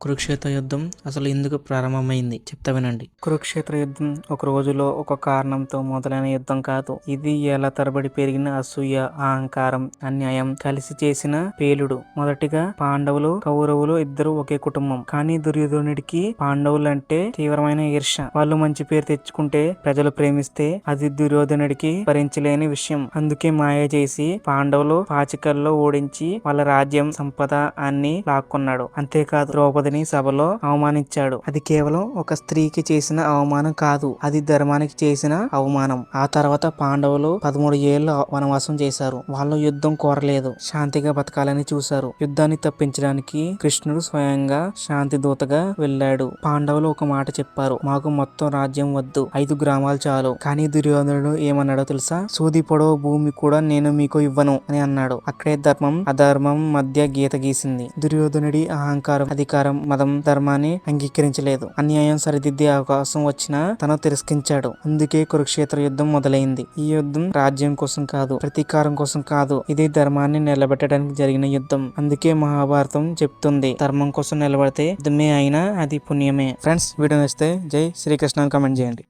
కురుక్షేత్ర యుద్ధం అసలు ఎందుకు ప్రారంభమైంది? చెప్తా వినండి. కురుక్షేత్ర యుద్ధం ఒక రోజులో ఒక కారణంతో మొదలైన యుద్ధం కాదు. ఇది ఎలా తరబడి పెరిగిన అసూయ అహంకారం అన్యాయం కలిసి చేసిన పేలుడు. మొదటిగా పాండవులు కౌరవులు ఇద్దరు ఒకే కుటుంబం. కానీ దుర్యోధనుడికి పాండవులు అంటే తీవ్రమైన ఈర్ష. వాళ్ళు మంచి పేరు తెచ్చుకుంటే ప్రజలు ప్రేమిస్తే అది దుర్యోధనుడికి భరించలేని విషయం. అందుకే మాయ చేసి పాండవులు పాచికల్లో ఓడించి వాళ్ళ రాజ్యం సంపద అన్ని లాక్కున్నాడు. అంతేకాదు ద్రౌపదిని సభలో అవమానించాడు. అది కేవలం ఒక స్త్రీకి చేసిన అవమానం కాదు అది ధర్మానికి చేసిన అవమానం. ఆ తర్వాత పాండవులు పదమూడు ఏళ్ళు వనవాసం చేశారు. వాళ్ళు యుద్ధం కోరలేదు శాంతిగా బతకాలని చూశారు. యుద్ధాన్ని తప్పించడానికి కృష్ణుడు స్వయంగా శాంతి దూతగా వెళ్ళాడు. పాండవులు ఒక మాట చెప్పారు మాకు మొత్తం రాజ్యం వద్దు ఐదు గ్రామాలు చాలు. కానీ దుర్యోధనుడు ఏమన్నాడో తెలుసా? సూది పొడవు భూమి కూడా నేను మీకు ఇవ్వను అని అన్నాడు. అక్కడే ధర్మం అధర్మం మధ్య గీత గీసింది. దుర్యోధనుడి అహంకారం అధికారం మదం ధర్మాన్ని అంగీకరించలేదు. అన్యాయం సరిదిద్దే అవకాశం వచ్చినా తను తిరస్కరించాడు. అందుకే కురుక్షేత్ర యుద్ధం మొదలైంది. ఈ యుద్ధం రాజ్యం కోసం కాదు ప్రతీకారం కోసం కాదు. ఇది ధర్మాన్ని నిలబెట్టడానికి జరిగిన యుద్ధం. అందుకే మహాభారతం చెప్తుంది ధర్మం కోసం నిలబడితే యుద్ధమే అయినా అది పుణ్యమే. ఫ్రెండ్స్ వీడియో నచ్చితే జై శ్రీకృష్ణ కమెంట్ కామెంట్ చేయండి.